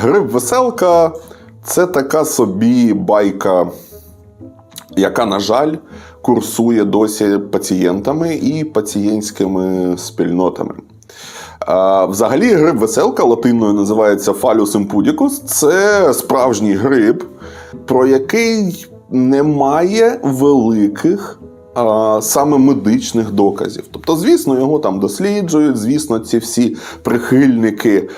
Гриб веселка це така собі байка, яка, на жаль, курсує досі пацієнтами і пацієнтськими спільнотами. Взагалі, гриб веселка латиною називається Фалюс імпудікус. Це справжній гриб, про який немає великих саме медичних доказів. Тобто, звісно, його там досліджують, звісно, ці всі прихильники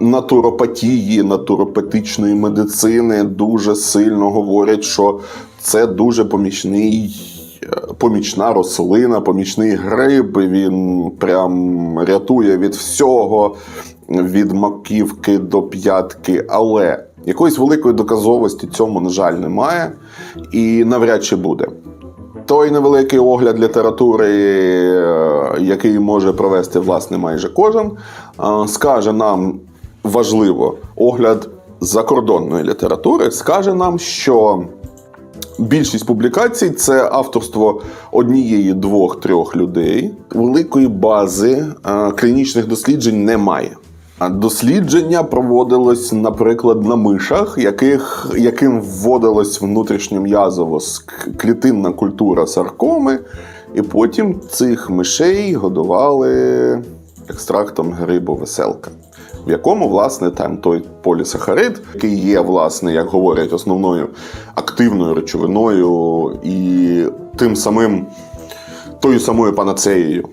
натуропатії, натуропатичної медицини дуже сильно говорять, що це дуже помічний. е, Помічна рослина, помічний гриб, він прям рятує від всього, від маківки до п'ятки. Але якоїсь великої доказовості цьому, на жаль, немає і навряд чи буде. Той невеликий огляд літератури, е, який може провести власне майже кожен, е, скаже нам важливо огляд закордонної літератури, скаже нам, що більшість публікацій це авторство однієї, двох, трьох людей. Великої бази е, клінічних досліджень немає. Дослідження проводилось, наприклад, на мишах, яких, яким вводилась внутрішньом'язово клітинна культура саркоми, і потім цих мишей годували екстрактом грибу веселка, в якому, власне, там той полісахарид, який є, власне, як говорять, основною активною речовиною і тим самим тою самою панацеєю.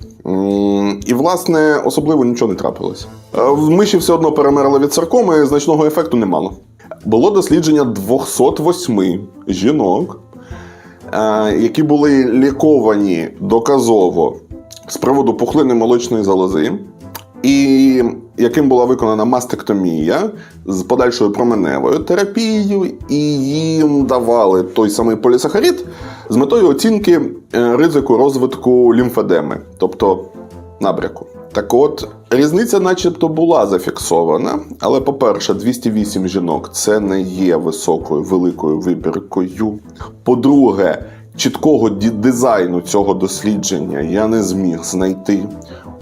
І, власне, особливо нічого не трапилось. Е, В миші все одно перемерли від саркоми, значного ефекту не мало. Було дослідження 208 жінок, е, які були ліковані доказово з приводу пухлини молочної залози, і яким була виконана мастектомія з подальшою променевою терапією, і їм давали той самий полісахарид з метою оцінки е, ризику розвитку лімфедеми, тобто набряку. Так от, різниця, начебто, була зафіксована, але, по-перше, 208 жінок це не є високою великою вибіркою. По-друге, чіткого дизайну цього дослідження я не зміг знайти.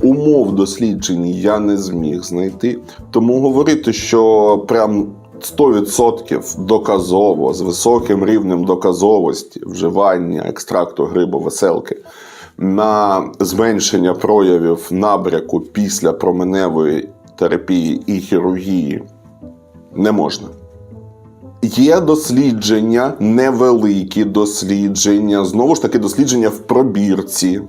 Умов досліджень я не зміг знайти. Тому говорити, що прям 100% доказово з високим рівнем доказовості вживання екстракту грибу веселки на зменшення проявів набряку після променевої терапії і хірургії не можна. Є дослідження, невеликі дослідження, знову ж таки, дослідження в пробірці,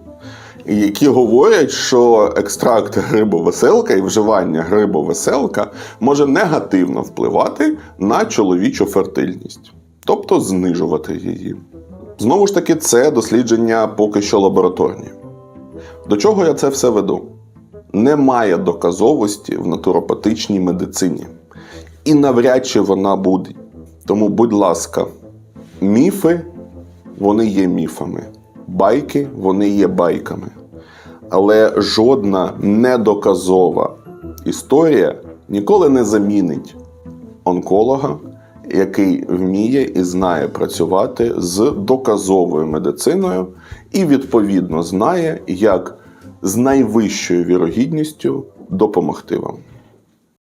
які говорять, що екстракт грибовеселка і вживання грибовеселка може негативно впливати на чоловічу фертильність, тобто знижувати її. Знову ж таки, це дослідження поки що лабораторні. До чого я це все веду? Немає доказовості в натуропатичній медицині. І навряд чи вона буде. Тому, будь ласка, міфи вони є міфами, байки вони є байками. Але жодна недоказова історія ніколи не замінить онколога, який вміє і знає працювати з доказовою медициною, і відповідно знає, як з найвищою вірогідністю допомогти вам.